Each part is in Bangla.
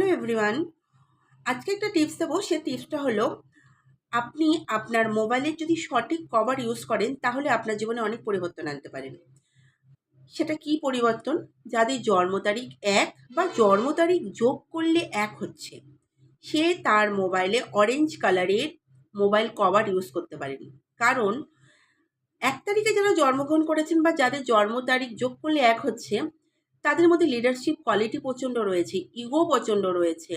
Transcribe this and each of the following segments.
হ্যালো এভরিওয়ান আজকে একটা টিপস দেবো। সে টিপসটা হলো, আপনি আপনার মোবাইলের যদি সঠিক কভার ইউজ করেন, তাহলে আপনার জীবনে অনেক পরিবর্তন আনতে পারেন। সেটা কি পরিবর্তন? যাদের জন্ম তারিখ এক বা জন্ম তারিখ যোগ করলে এক হচ্ছে, সে তার মোবাইলে অরেঞ্জ কালারের মোবাইল কভার ইউজ করতে পারেন। কারণ, এক তারিখে যারা জন্মগ্রহণ করেছেন বা যাদের জন্ম তারিখ যোগ করলে এক হচ্ছে তাদের মধ্যে লিডারশিপ কোয়ালিটি প্রচণ্ড রয়েছে ইগো প্রচণ্ড রয়েছে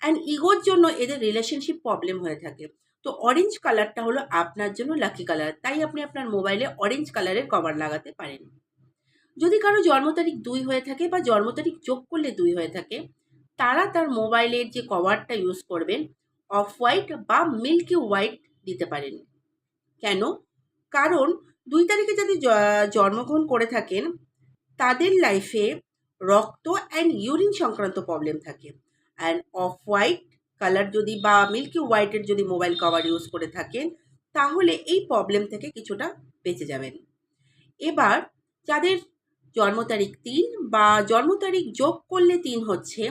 অ্যান্ড ইগোর জন্য এদের রিলেশনশিপ প্রবলেম হয়ে থাকে। তো অরেঞ্জ কালারটা হলো আপনার জন্য লাকি কালার তাই আপনি আপনার মোবাইলে অরেঞ্জ কালারের কভার লাগাতে পারেন। যদি কারও জন্ম তারিখ দুই হয়ে থাকে বা জন্ম তারিখ যোগ করলে দুই হয়ে থাকে, তারা তার মোবাইলের যে কভারটা ইউজ করবেন অফ হোয়াইট বা মিল্কি হোয়াইট দিতে পারেন। কেন? কারণ দুই তারিখে যদি জন্মগ্রহণ করে থাকেন, তাদের লাইফে রক্ত অ্যান্ড ইউরিন সংক্রান্ত প্রবলেম থাকে। অ্যান্ড অফ হোয়াইট কালার যদি বা মিল্কি হোয়াইটের যদি মোবাইল কভার ইউজ করে থাকেন, তাহলে এই প্রবলেম থেকে কিছুটা বেঁচে যাবেন। এবার যাদের জন্ম তারিখ তিন বা জন্ম তারিখ যোগ করলে তিন হচ্ছে,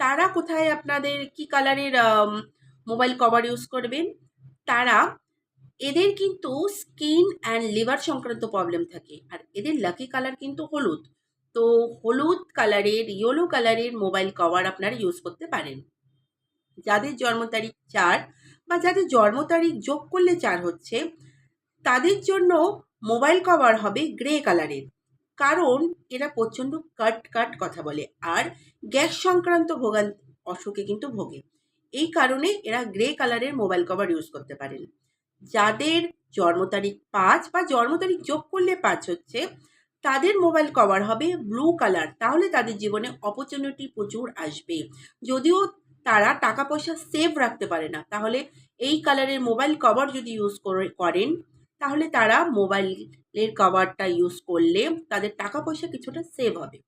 তারা কোথায় আপনাদের কি কালারের মোবাইল কভার ইউজ করবেন? তারা এদের কিন্তু স্কিন অ্যান্ড লিভার সংক্রান্ত প্রবলেম থাকে। আর এদের লাকি কালার কিন্তু হলুদ। তো হলুদ কালারের ইয়েলো কালারের মোবাইল কভার আপনারা ইউজ করতে পারেন। যাদের জন্ম তারিখ চার বা যাদের জন্ম তারিখ যোগ করলে চার হচ্ছে, তাদের জন্য মোবাইল কভার হবে গ্রে কালারের। কারণ এরা প্রচণ্ড কাট কাট কথা বলে আর গ্যাস সংক্রান্ত ভোগান অসুখে কিন্তু ভোগে। এই কারণে এরা গ্রে কালারের মোবাইল কভার ইউজ করতে পারেন। যাদের জন্ম তারিখ পাঁচ বা জন্ম তারিখ যোগ করলে পাঁচ হচ্ছে তাদের মোবাইল কভার হবে ব্লু কালার। তাহলে তাদের জীবনে অপরচুনিটি প্রচুর আসবে। যদিও তারা টাকা পয়সা সেভ রাখতে পারে না, তাহলে এই কালারের মোবাইল কভার যদি ইউজ করেন, তাহলে তারা মোবাইলের কভারটা ইউজ করলে তাদের টাকা পয়সা কিছুটা সেভ হবে।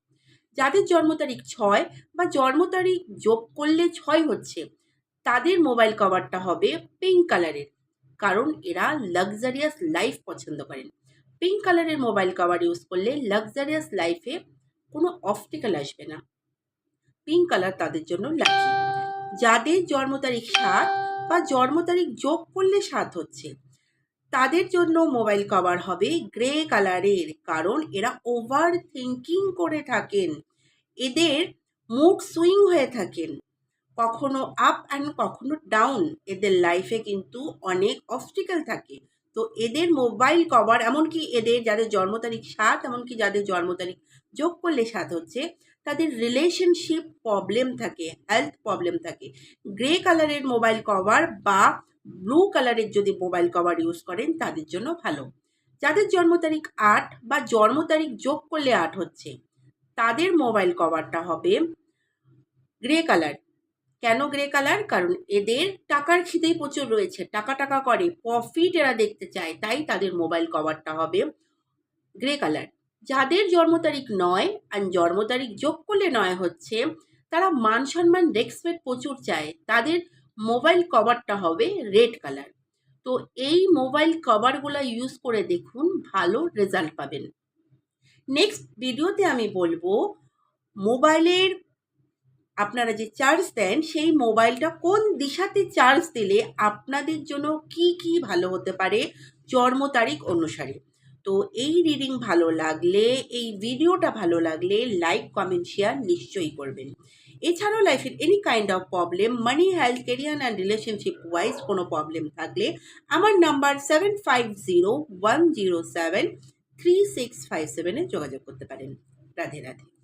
যাদের জন্ম তারিখ ছয় বা জন্ম তারিখ যোগ করলে ছয় হচ্ছে, তাদের মোবাইল কভারটা হবে পিঙ্ক কালারের। কারণ এরা লাক্সারিয়াস লাইফ পছন্দ করেন। পিঙ্ক কালারের মোবাইল কভার ইউজ করলে লাক্সারিয়াস লাইফে কোনো অপটিক্যাল আসবে না। পিঙ্ক কালার তাদের জন্য লাকি যাদের জন্ম তারিখ সাত বা জন্ম তারিখ যোগ করলে সাত হচ্ছে, তাদের জন্য মোবাইল কভার হবে গ্রে কালারের কারণ এরা ওভার থিঙ্কিং করে থাকেন। এদের মুড সুইং হয়ে থাকেন। কখনো আপ অ্যান্ড কখনো ডাউন এদের লাইফে কিন্তু অনেক অবস্টিক্যাল থাকে। তো এদের মোবাইল কভার এমনকি এদের যাদের জন্ম তারিখ সাত, এমনকি যাদের জন্ম তারিখ যোগ করলে সাত হচ্ছে, তাদের রিলেশনশিপ প্রবলেম থাকে হেলথ প্রবলেম থাকে। গ্রে কালারের মোবাইল কভার বা ব্লু কালারের যদি মোবাইল কভার ইউজ করেন, তাদের জন্য ভালো। যাদের জন্ম তারিখ আট বা জন্ম তারিখ যোগ করলে আট হচ্ছে, তাদের মোবাইল কভারটা হবে গ্রে কালার কেন গ্রে কালার কারণ এদের টাকার খিদেই প্রচুর রয়েছে। টাকা টাকা করে প্রফিট এরা দেখতে চায়, তাই তাদের মোবাইল কভারটা হবে গ্রে কালার যাদের জন্ম তারিখ নয় আর জন্ম তারিখ যোগ করলে নয় হচ্ছে, তারা মান সম্মান রেসপেক্ট প্রচুর চায়। তাদের মোবাইল কভারটা হবে রেড কালার তো এই মোবাইল কভারগুলো ইউজ করে দেখুন, ভালো রেজাল্ট পাবেন। নেক্সট ভিডিওতে আমি বলব মোবাইলের আপনারা যে চার্জ দেন, সেই মোবাইলটা কোন দিশাতে চার্জ দিলে আপনাদের জন্য কি কি ভালো হতে পারে জন্ম তারিখ অনুসারে? তো এই রিডিং ভালো লাগলে, এই ভিডিওটা ভালো লাগলে লাইক কমেন্ট শেয়ার নিশ্চয়ই করবেন। এছাড়াও লাইফের any kind of problem money health career and relationship wise কোনো প্রবলেম থাকলে আমার number seven five zero one zero seven three six five সেভেনে যোগাযোগ করতে পারেন। রাধে রাধে।